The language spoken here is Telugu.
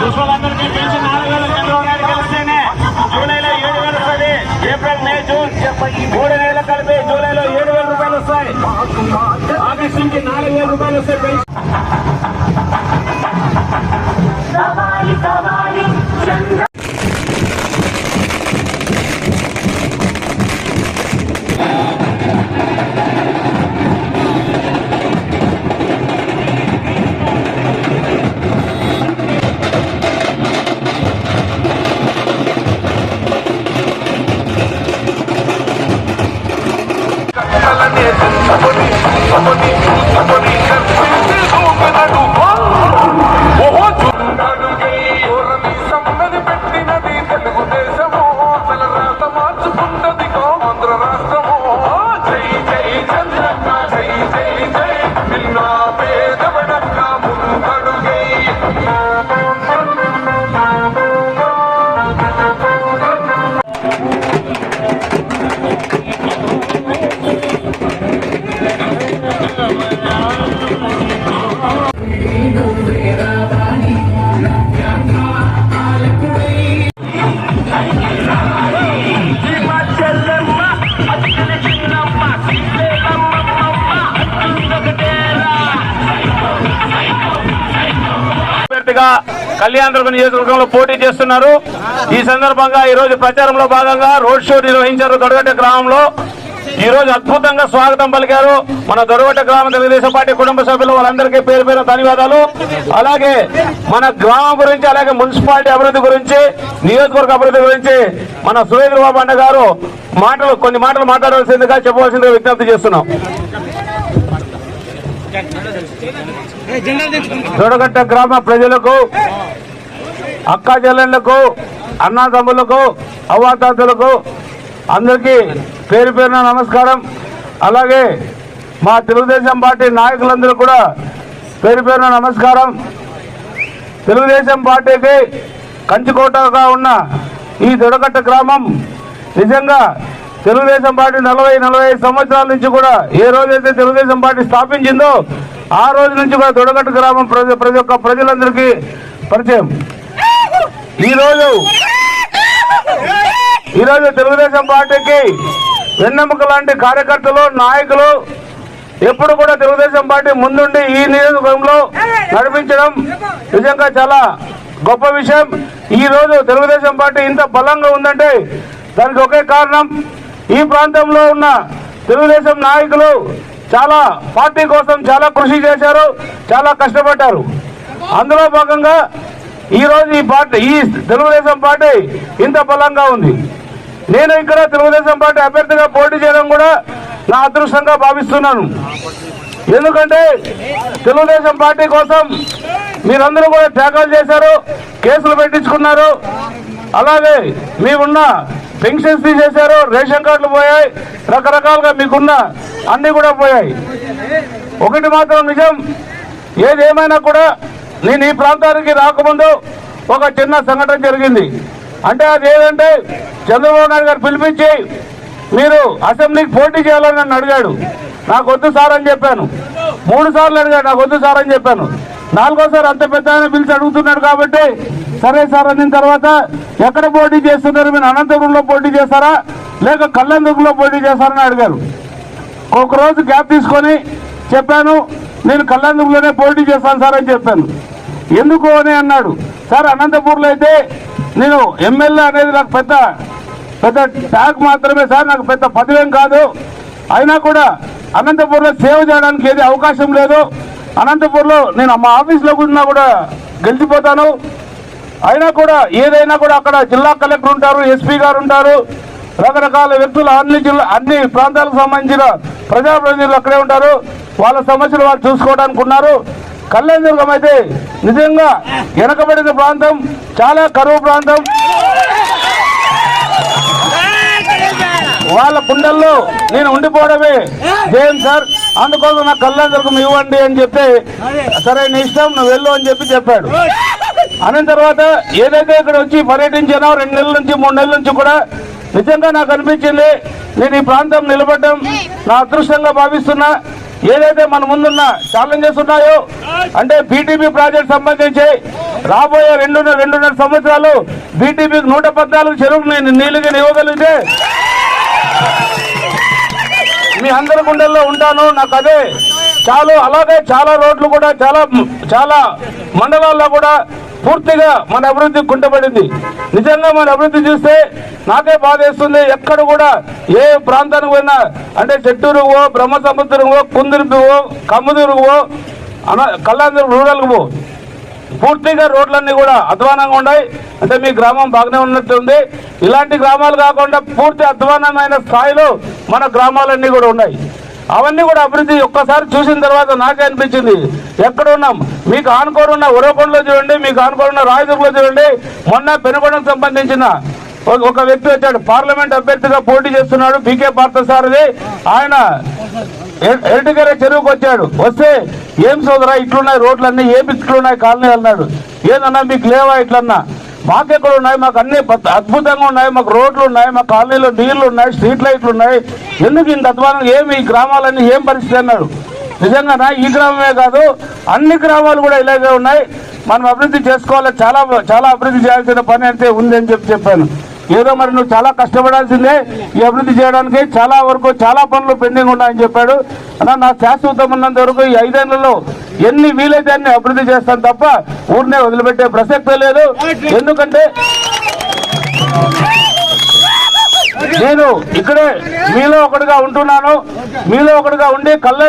పుష్పలందరికీ పిలిచి నాలుగు వేల చంద్రబాబు నాయుడు గెలిస్తేనే జూలైలో ఏడు వేల వస్తుంది. ఏప్రిల్ మే జూన్ మూడు నెలలు కలిపి జూలైలో ఏడు వేల రూపాయలు వస్తాయి. ఆగస్టు నుంచి నాలుగు వేల రూపాయలు వస్తాయి పెన్షన్. సవారి అభ్యర్థిగా కళ్యాణదుర్గ నియోజకవర్గంలో పోటీ చేస్తున్నారు. ఈ సందర్భంగా ఈ రోజు ప్రచారంలో భాగంగా రోడ్ షో నిర్వహించారు దొడగట్ట గ్రామంలో. ఈ రోజు అద్భుతంగా స్వాగతం పలికారు మన దొరగట్ట గ్రామ తెలుగుదేశం పార్టీ కుటుంబ సభ్యులు వాళ్ళందరికీ పేరు పేరు ధన్యవాదాలు. అలాగే మన గ్రామం గురించి అలాగే మున్సిపాలిటీ అభివృద్ధి గురించి నియోజకవర్గ అభివృద్ధి గురించి మన సురేంద్ర బాబు అన్న గారు మాటలు కొన్ని మాటలు మాట్లాడవలసిందిగా చెప్పవలసిందిగా విజ్ఞప్తి చేస్తున్నాం. జోడగట్ట గ్రామ ప్రజలకు అక్క చెల్లెళ్ళకు అన్నదమ్ములకు అవ్వాతాతలకు అందరికీ పేరు పేరున నమస్కారం. అలాగే మా తెలుగుదేశం పార్టీ నాయకులందరూ కూడా పేరు పేరున నమస్కారం. తెలుగుదేశం పార్టీకి కంచుకోటగా ఉన్న ఈ దొడగట్ట గ్రామం నిజంగా తెలుగుదేశం పార్టీ నలభై నలభై సంవత్సరాల నుంచి కూడా ఏ రోజైతే తెలుగుదేశం పార్టీ స్థాపించిందో ఆ రోజు నుంచి కూడా దొడగట్టు గ్రామం ప్రజ ప్రతి ఒక్క ప్రజలందరికీ పరిచయం. ఈరోజు ఈరోజు తెలుగుదేశం పార్టీకి వెన్నెముక లాంటి కార్యకర్తలు నాయకులు ఎప్పుడు కూడా తెలుగుదేశం పార్టీ ముందుండి ఈ నియోజకవర్గంలో నడిపించడం నిజంగా చాలా గొప్ప విషయం. ఈ రోజు తెలుగుదేశం పార్టీ ఇంత బలంగా ఉందంటే దానికి ఒకే కారణం ఈ ప్రాంతంలో ఉన్న తెలుగుదేశం నాయకులు చాలా పార్టీ కోసం చాలా కృషి చేశారు చాలా కష్టపడ్డారు. అందులో భాగంగా ఈ రోజు ఈ పార్టీ ఈ తెలుగుదేశం పార్టీ ఇంత బలంగా ఉంది. నేను ఇక్కడ తెలుగుదేశం పార్టీ అభ్యర్థిగా పోటీ చేయడం కూడా నా అదృష్టంగా భావిస్తున్నాను. ఎందుకంటే తెలుగుదేశం పార్టీ కోసం మీరందరూ కూడా త్యాగాలు చేశారు కేసులు పెట్టించుకున్నారు. అలాగే మీకున్న పెన్షన్స్ తీసేశారు రేషన్ కార్డులు పోయాయి రకరకాలుగా మీకున్న అన్ని కూడా పోయాయి. ఒకటి మాత్రం నిజం ఏదేమైనా కూడా నేను ఈ ప్రాంతానికి రాకముందు ఒక చిన్న సంఘటన జరిగింది. అంటే అది ఏదంటే చంద్రబాబు నాయుడు గారు పిలిపించి మీరు అసెంబ్లీకి పోటీ చేయాలని నన్ను అడిగాడు. నాకు వద్దు సార్ అని చెప్పాను. మూడు సార్లు అడిగాడు నాకు వద్దు సార్ అని చెప్పాను. నాలుగోసారి అంత పెద్ద ఆయన పిలిచి అడుగుతున్నాడు కాబట్టి సరే సార్ అన్న తర్వాత ఎక్కడ పోటీ చేస్తున్నారు? మీరు అనంతపురంలో పోటీ చేస్తారా? లేక కళ్ళందుకులో పోటీ చేస్తారని అడిగారు. ఒక రోజు గ్యాప్ తీసుకొని చెప్పాను నేను కళ్ళందుకులోనే పోటీ చేస్తాను సార్ అని చెప్పాను. ఎందుకు అని అన్నాడు. సార్ అనంతపూర్లో అయితే నేను ఎమ్మెల్యే అనేది నాకు పెద్ద పెద్ద ట్యాగ్ మాత్రమే సార్ నాకు పెద్ద పదవేం కాదు. అయినా కూడా అనంతపూర్లో సేవ చేయడానికి ఏది అవకాశం లేదు. అనంతపూర్లో నేను మా ఆఫీస్లో ఉన్నా కూడా గెలిచిపోతాను. అయినా కూడా ఏదైనా కూడా అక్కడ జిల్లా కలెక్టర్ ఉంటారు ఎస్పీ గారు ఉంటారు రకరకాల వ్యక్తులు అన్ని జిల్లా అన్ని ప్రాంతాలకు సంబంధించిన ప్రజాప్రతినిధులు అక్కడే ఉంటారు. వాళ్ళ సమస్యలు వాళ్ళు చూసుకోవడానికి ఉన్నారు. కళ్యాణదుర్గం అయితే నిజంగా వెనకబడిన ప్రాంతం చాలా కరువు ప్రాంతం. వాళ్ళ గుండెల్లో నేను ఉండిపోవడమే జయం సార్. అందుకోసం నాకు కళ్యాణదుర్గం ఇవ్వండి అని చెప్తే సరే నీ ఇష్టం నువ్వు వెళ్ళు అని చెప్పి చెప్పాడు. అన్న తర్వాత ఏదైతే ఇక్కడ వచ్చి పర్యటించానో రెండు నెలల నుంచి మూడు నెలల నుంచి కూడా నిజంగా నాకు అనిపించింది నేను ఈ ప్రాంతం నిలబడడం నా అదృష్టంగా భావిస్తున్నా. ఏదైతే మన ముందున్న ఛాలెంజెస్ ఉన్నాయో అంటే బీటీపీ ప్రాజెక్ట్ సంబంధించి రాబోయే రెండున్నర రెండున్నర సంవత్సరాలు బీటీపీకి నూట పద్నాలుగు చెరువులు నీళ్ళుగా ఇవ్వగలిగితే మీ అందరి గుండెల్లో ఉంటాను నాకు అదే. చాలు అలాగే చాలా రోడ్లు కూడా చాలా చాలా మండలాల్లో కూడా పూర్తిగా మన అభివృద్ధి కుంటపడింది నిజంగా మన అభివృద్ధి చూస్తే నాకే బాధేస్తుంది. ఎక్కడ కూడా ఏ ప్రాంతానికి పోయినా అంటే చెట్టూరువో బ్రహ్మ సముద్రంకో కుందిరిపివో కమ్ముదురువో అన కళ్యాణ రూరల్కి పో. పూర్తిగా రోడ్లన్నీ కూడా అధ్వానంగా ఉన్నాయి. అంటే మీ గ్రామం బాగానే ఉన్నట్టుంది. ఇలాంటి గ్రామాలు కాకుండా పూర్తి అధ్వానమైన స్థాయిలో మన గ్రామాలన్నీ కూడా ఉన్నాయి. అవన్నీ కూడా అభివృద్ధి ఒక్కసారి చూసిన తర్వాత నాకే అనిపించింది. ఎక్కడ ఉన్నాం? మీకు ఆనుకోరు ఉన్న ఉరవకొండలో చూడండి మీకు ఆనుకోరు ఉన్న రాయదుర్గలో చూడండి. మొన్న పెనుగొండకు సంబంధించిన ఒక- ఒక వ్యక్తి వచ్చాడు. పార్లమెంట్ అభ్యర్థిగా పోటీ చేస్తున్నాడు పీకే పార్థసారథి. ఆయన ఎ- ఎరటిగర చెరువుకు వచ్చాడు. వస్తే ఏం సోదరా ఇట్లున్నాయి రోడ్లన్నీ ఏమి ఇట్లున్నాయి కాలనీ అన్నాడు. ఏదన్నా మీకు లేవా ఇట్లన్నా? మాకెక్కడ ఉన్నాయి మాకు అన్ని అద్భుతంగా ఉన్నాయి. మాకు రోడ్లు ఉన్నాయి మా కాలనీలో నీళ్ళు ఉన్నాయి స్ట్రీట్ లైట్లు ఉన్నాయి ఎందుకు ఇంత అధ్వానం? ఏమి ఈ గ్రామాలన్నీ ఏం పరిస్థితి అన్నాడు. నిజంగానా? ఈ గ్రామమే కాదు అన్ని గ్రామాలు కూడా ఇలాగే ఉన్నాయి. మనం అభివృద్ధి చేసుకోవాలి. చాలా చాలా అభివృద్ధి చేయాల్సిన పని అయితే ఉంది అని చెప్పి చెప్పాను. ఏదో మరి నువ్వు చాలా కష్టపడాల్సిందే. ఈ అభివృద్ధి చేయడానికి చాలా వరకు చాలా పనులు పెండింగ్ ఉన్నాయని చెప్పాడు. అన్న నా శాశ్వతం ఉన్నంత వరకు ఈ ఐదేళ్ళలో ఎన్ని వీలైతే అన్ని అభివృద్ధి చేస్తాను తప్ప ఊరినే వదిలిపెట్టే ప్రసక్తే లేదు. ఎందుకంటే నేను ఇక్కడే మీలో ఒకటిగా ఉంటున్నాను. మీలో ఒకటిగా ఉండి కళ్ళని